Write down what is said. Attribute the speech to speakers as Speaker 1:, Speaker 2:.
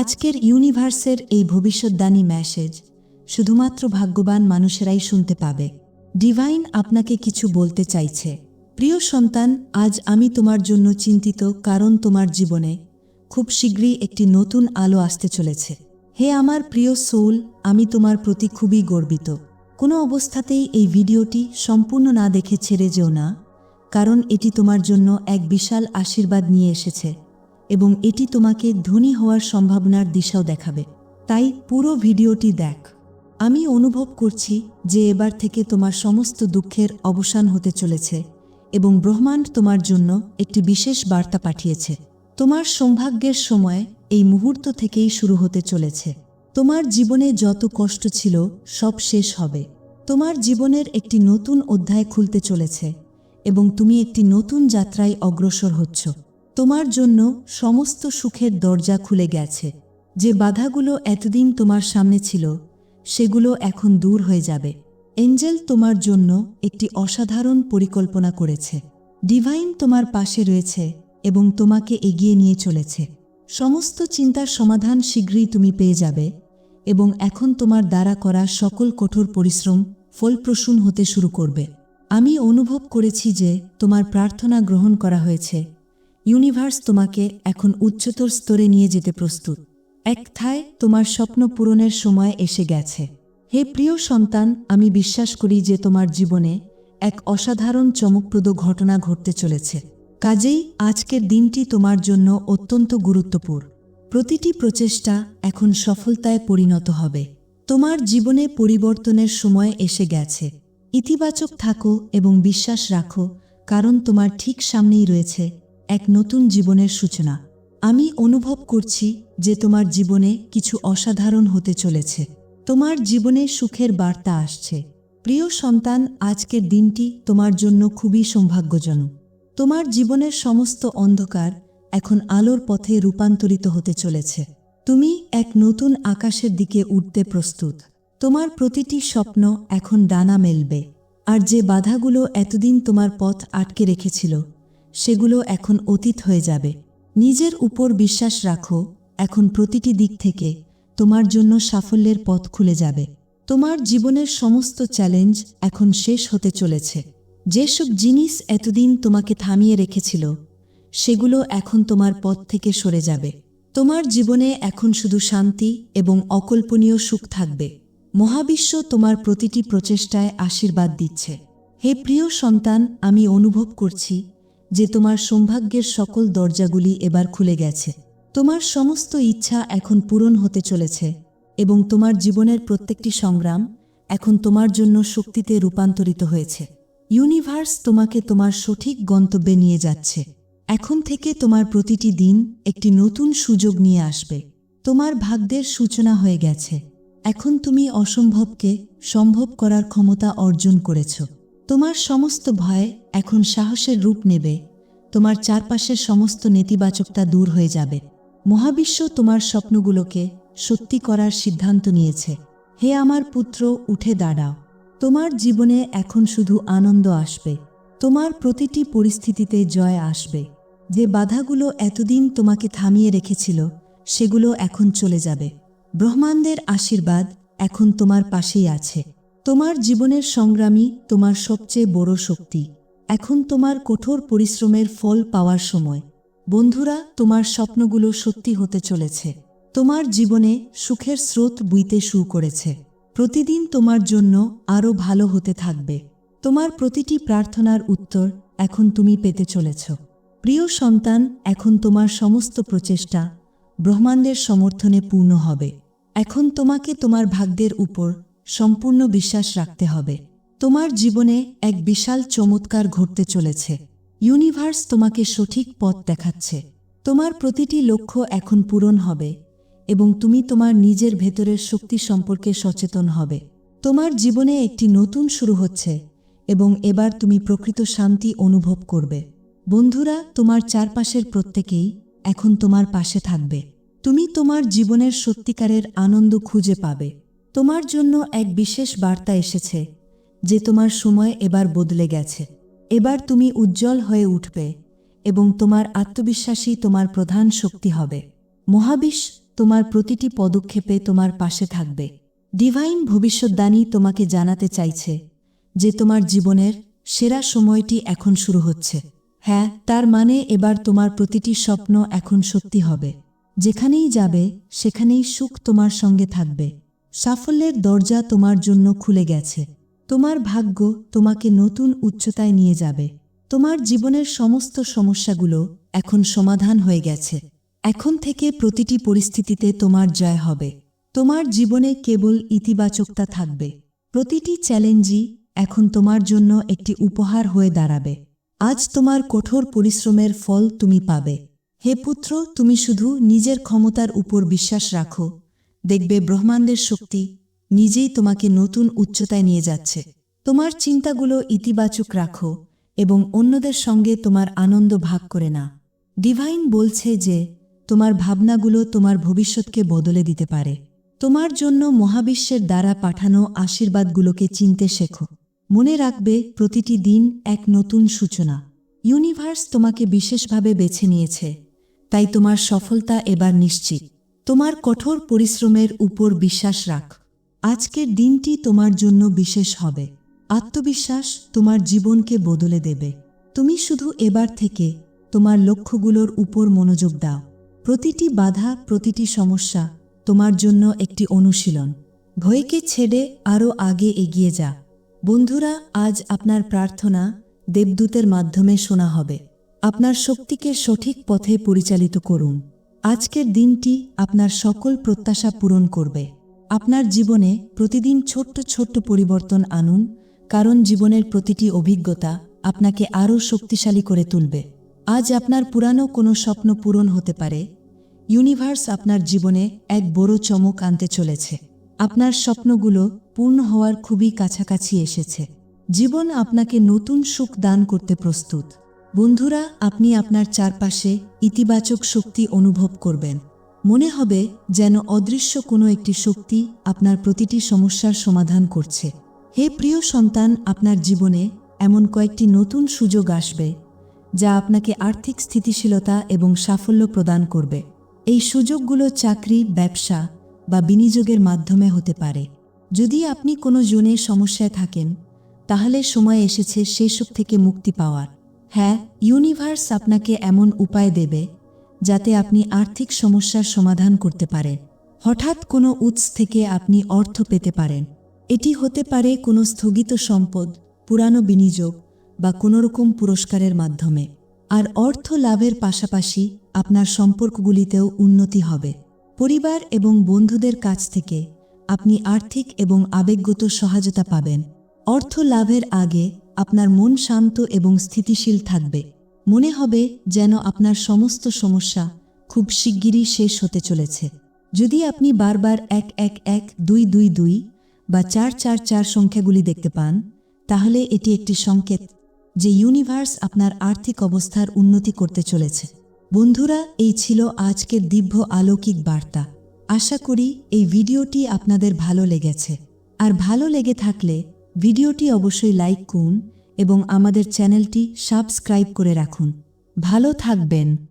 Speaker 1: আজকের ইউনিভার্সের এই ভবিষ্যৎদানী মেসেজ শুধুমাত্র ভাগ্যবান মানুষেরাই শুনতে পাবে। ডিভাইন আপনাকে কিছু বলতে চাইছে। প্রিয় সন্তান, আজ আমি তোমার জন্য চিন্তিত কারণ তোমার জীবনে খুব শীঘ্রই একটি নতুন আলো আসতে চলেছে। হে আমার প্রিয় সোল, আমি তোমার প্রতি খুবই গর্বিত। কোনো অবস্থাতেই এই ভিডিওটি সম্পূর্ণ না দেখে ছেড়ে যেও না, কারণ এটি তোমার জন্য এক বিশাল আশীর্বাদ নিয়ে এসেছে। এবং এটি তোমাকে ধনী হওয়ার সম্ভাবনার দিশাও দেখাবে। তাই পুরো ভিডিওটি দেখ। আমি অনুভব করছি যে এবার থেকে তোমার সমস্ত দুঃখের অবসান হতে চলেছে এবং ব্রহ্মাণ্ড তোমার জন্য একটি বিশেষ বার্তা পাঠিয়েছে। তোমার সৌভাগ্যের সময় এই মুহূর্ত থেকেই শুরু হতে চলেছে। তোমার জীবনে যত কষ্ট ছিল, সব শেষ হবে। তোমার জীবনের একটি নতুন অধ্যায় খুলতে চলেছে এবং তুমি একটি নতুন যাত্রায় অগ্রসর হচ্ছ। তোমার জন্য সমস্ত সুখের দরজা খুলে গেছে। যে বাধাগুলো এতদিন তোমার সামনে ছিল, সেগুলো এখন দূর হয়ে যাবে। এঞ্জেল তোমার জন্য একটি অসাধারণ পরিকল্পনা করেছে। ডিভাইন তোমার পাশে রয়েছে এবং তোমাকে এগিয়ে নিয়ে চলেছে। সমস্ত চিন্তার সমাধান শীঘ্রই তুমি পেয়ে যাবে এবং এখন তোমার দ্বারা করা সকল কঠোর পরিশ্রম ফলপ্রসূন হতে শুরু করবে। আমি অনুভব করেছি যে তোমার প্রার্থনা গ্রহণ করা হয়েছে। ইউনিভার্স তোমাকে এখন উচ্চতর স্তরে নিয়ে যেতে প্রস্তুত। এক থায় তোমার স্বপ্ন পূরণের সময় এসে গেছে। হে প্রিয় সন্তান, আমি বিশ্বাস করি যে তোমার জীবনে এক অসাধারণ চমকপ্রদ ঘটনা ঘটতে চলেছে। কাজেই আজকের দিনটি তোমার জন্য অত্যন্ত গুরুত্বপূর্ণ। প্রতিটি প্রচেষ্টা এখন সফলতায় পরিণত হবে। তোমার জীবনে পরিবর্তনের সময় এসে গেছে। ইতিবাচক থাকো এবং বিশ্বাস রাখো, কারণ তোমার ঠিক সামনেই রয়েছে এক নতুন জীবনের সূচনা। আমি অনুভব করছি যে তোমার জীবনে কিছু অসাধারণ হতে চলেছে। তোমার জীবনে সুখের বার্তা আসছে। প্রিয় সন্তান, আজকের দিনটি তোমার জন্য খুবই সৌভাগ্যজনক। তোমার জীবনের সমস্ত অন্ধকার এখন আলোর পথে রূপান্তরিত হতে চলেছে। তুমি এক নতুন আকাশের দিকে উঠতে প্রস্তুত। তোমার প্রতিটি স্বপ্ন এখন ডানা মেলবে। আর যে বাধাগুলো এতদিন তোমার পথ আটকে রেখেছিল সেগুলো এখন অতীত হয়ে যাবে। নিজের উপর বিশ্বাস রাখো, এখন প্রতিটি দিক থেকে তোমার জন্য সাফল্যের পথ খুলে যাবে। তোমার জীবনের সমস্ত চ্যালেঞ্জ এখন শেষ হতে চলেছে। যেসব জিনিস এতদিন তোমাকে থামিয়ে রেখেছিল, সেগুলো এখন তোমার পথ থেকে সরে যাবে। তোমার জীবনে এখন শুধু শান্তি এবং অকল্পনীয় সুখ থাকবে। মহাবিশ্ব তোমার প্রতিটি প্রচেষ্টায় আশীর্বাদ দিচ্ছে। হে প্রিয় সন্তান, আমি অনুভব করছি যে তোমার সৌভাগ্যের সকল দরজাগুলি এবার খুলে গেছে। তোমার সমস্ত ইচ্ছা এখন পূরণ হতে চলেছে এবং তোমার জীবনের প্রত্যেকটি সংগ্রাম এখন তোমার জন্য শক্তিতে রূপান্তরিত হয়েছে। ইউনিভার্স তোমাকে তোমার সঠিক গন্তব্যে নিয়ে যাচ্ছে। এখন থেকে তোমার প্রতিটি দিন একটি নতুন সুযোগ নিয়ে আসবে। তোমার ভাগ্যের সূচনা হয়ে গেছে। এখন তুমি অসম্ভবকে সম্ভব করার ক্ষমতা অর্জন করেছ। তোমার সমস্ত ভয় এখন সাহসের রূপ নেবে। তোমার চারপাশের সমস্ত নেতিবাচকতা দূর হয়ে যাবে। মহাবিশ্ব তোমার স্বপ্নগুলোকে সত্যি করার সিদ্ধান্ত নিয়েছে। হে আমার পুত্র, উঠে দাঁড়াও। তোমার জীবনে এখন শুধু আনন্দ আসবে। তোমার প্রতিটি পরিস্থিতিতে জয় আসবে। যে বাধাগুলো এতদিন তোমাকে থামিয়ে রেখেছিল, সেগুলো এখন চলে যাবে। ব্রহ্মাণ্ডের আশীর্বাদ এখন তোমার পাশেই আছে। তোমার জীবনের সংগ্রামী তোমার সবচেয়ে বড় শক্তি। এখন তোমার কঠোর পরিশ্রমের ফল পাওয়ার সময়। বন্ধুরা, তোমার স্বপ্নগুলো সত্যি হতে চলেছে। তোমার জীবনে সুখের স্রোত বুইতে শুরু করেছে। প্রতিদিন তোমার জন্য আরও ভালো হতে থাকবে। তোমার প্রতিটি প্রার্থনার উত্তর এখন তুমি পেতে চলেছ। প্রিয় সন্তান, এখন তোমার সমস্ত প্রচেষ্টা ব্রহ্মাণ্ডের সমর্থনে পূর্ণ হবে। এখন তোমাকে তোমার ভাগ্যের উপর সম্পূর্ণ বিশ্বাস রাখতে হবে। তোমার জীবনে এক বিশাল চমৎকার ঘটতে চলেছে। ইউনিভার্স তোমাকে সঠিক পথ দেখাচ্ছে। তোমার প্রতিটি লক্ষ্য এখন পূরণ হবে এবং তুমি তোমার নিজের ভেতরের শক্তি সম্পর্কে সচেতন হবে। তোমার জীবনে একটি নতুন শুরু হচ্ছে এবং এবার তুমি প্রকৃত শান্তি অনুভব করবে। বন্ধুরা, তোমার চারপাশের প্রত্যেকেই এখন তোমার পাশে থাকবে। তুমি তোমার জীবনের সত্যিকারের আনন্দ খুঁজে পাবে। তোমার জন্য এক বিশেষ বার্তা এসেছে, যে তোমার সময় এবার বদলে গেছে। এবার তুমি উজ্জ্বল হয়ে উঠবে এবং তোমার আত্মবিশ্বাসী তোমার প্রধান শক্তি হবে। মহাবিশ তোমার প্রতিটি পদক্ষেপে তোমার পাশে থাকবে। ডিভাইন ভবিষ্যৎদানী তোমাকে জানাতে চাইছে যে তোমার জীবনের সেরা সময়টি এখন শুরু হচ্ছে। হ্যাঁ তার মানে এবার তোমার প্রতিটি স্বপ্ন এখন সত্যি হবে। যেখানেই যাবে, সেখানেই সুখ তোমার সঙ্গে থাকবে। সাফল্যের দরজা তোমার জন্য খুলে গেছে। তোমার ভাগ্য তোমাকে নতুন উচ্চতায় নিয়ে যাবে। তোমার জীবনের সমস্ত সমস্যাগুলো এখন সমাধান হয়ে গেছে। এখন থেকে প্রতিটি পরিস্থিতিতে তোমার জয় হবে। তোমার জীবনে কেবল ইতিবাচকতা থাকবে। প্রতিটি চ্যালেঞ্জই এখন তোমার জন্য একটি উপহার হয়ে দাঁড়াবে। আজ তোমার কঠোর পরিশ্রমের ফল তুমি পাবে। হে পুত্র, তুমি শুধু নিজের ক্ষমতার উপর বিশ্বাস রাখো। দেখবে ব্রহ্মাণ্ডের শক্তি নিজেই তোমাকে নতুন উচ্চতায় নিয়ে যাচ্ছে। তোমার চিন্তাগুলো ইতিবাচক রাখো এবং অন্যদের সঙ্গে তোমার আনন্দ ভাগ করে না ডিভাইন বলছে যে, তোমার ভাবনাগুলো তোমার ভবিষ্যৎকে বদলে দিতে পারে। তোমার জন্য মহাবিশ্বের দ্বারা পাঠানো আশীর্বাদগুলোকে চিনতে শেখো। মনে রাখবে, প্রতিটি দিন এক নতুন সূচনা। ইউনিভার্স তোমাকে বিশেষভাবে বেছে নিয়েছে। তাই তোমার সফলতা এবার নিশ্চিত। তোমার কঠোর পরিশ্রমের উপর বিশ্বাস রাখ। আজকের দিনটি তোমার জন্য বিশেষ হবে। আত্মবিশ্বাস তোমার জীবনকে বদলে দেবে। তুমি শুধু এবার থেকে তোমার লক্ষ্যগুলোর উপর মনোযোগ দাও। প্রতিটি বাধা, প্রতিটি সমস্যা তোমার জন্য একটি অনুশীলন। ভয়কে ছেড়ে আরও আগে এগিয়ে যা। বন্ধুরা, আজ আপনার প্রার্থনা দেবদূতের মাধ্যমে শোনা হবে। আপনার শক্তিকে সঠিক পথে পরিচালিত করুন। আজকের দিনটি আপনার সকল প্রত্যাশা পূরণ করবে। আপনার জীবনে প্রতিদিন ছোট্ট ছোট্ট পরিবর্তন আনুন, কারণ জীবনের প্রতিটি অভিজ্ঞতা আপনাকে আরও শক্তিশালী করে তুলবে। আজ আপনার পুরানো কোনো স্বপ্ন পূরণ হতে পারে। ইউনিভার্স আপনার জীবনে এক বড় চমক আনতে চলেছে। আপনার স্বপ্নগুলো পূর্ণ হওয়ার খুবই কাছাকাছি এসেছে। জীবন আপনাকে নতুন সুখ দান করতে প্রস্তুত। বন্ধুরা, আপনি আপনার চারপাশে ইতিবাচক শক্তি অনুভব করবেন। মনে হবে যেন অদৃশ্য কোনো একটি শক্তি আপনার প্রতিটি সমস্যার সমাধান করছে। হে প্রিয় সন্তান, আপনার জীবনে এমন কয়েকটি নতুন সুযোগ আসবে, যা আপনাকে আর্থিক স্থিতিশীলতা এবং সাফল্য প্রদান করবে। এই সুযোগগুলো চাকরি, ব্যবসা বা বিনিয়োগের মাধ্যমে হতে পারে। যদি আপনি কোনো জোনে সমস্যায় থাকেন, তাহলে সময় এসেছে সেসব থেকে মুক্তি পাওয়ার। হ্যাঁ ইউনিভার্স আপনাকে এমন উপায় দেবে যাতে আপনি আর্থিক সমস্যার সমাধান করতে পারেন। হঠাৎ কোনো উৎস থেকে আপনি অর্থ পেতে পারেন। এটি হতে পারে কোনো স্থগিত সম্পদ, পুরানো বিনিয়োগ বা কোনোরকম পুরস্কারের মাধ্যমে। আর অর্থ লাভের পাশাপাশি আপনার সম্পর্কগুলিতেও উন্নতি হবে। পরিবার এবং বন্ধুদের কাছ থেকে আপনি আর্থিক এবং আবেগগত সহায়তা পাবেন। অর্থ লাভের আগে আপনার মন শান্ত এবং স্থিতিশীল থাকবে। মনে হবে যেন আপনার সমস্ত সমস্যা খুব শিগগিরই শেষ হতে চলেছে। যদি আপনি বারবার এক এক এক দুই দুই দুই বা চার চার চার সংখ্যাগুলি দেখতে পান, তাহলে এটি একটি সংকেত যে ইউনিভার্স আপনার আর্থিক অবস্থার উন্নতি করতে চলেছে। বন্ধুরা, এই ছিল আজকের দিব্য আলৌকিক বার্তা। আশা করি এই ভিডিওটি আপনাদের ভালো লেগেছে। আর ভালো লেগে থাকলে ভিডিওটি অবশ্যই লাইক করুন এবং আমাদের চ্যানেলটি সাবস্ক্রাইব করে রাখুন। ভালো থাকবেন।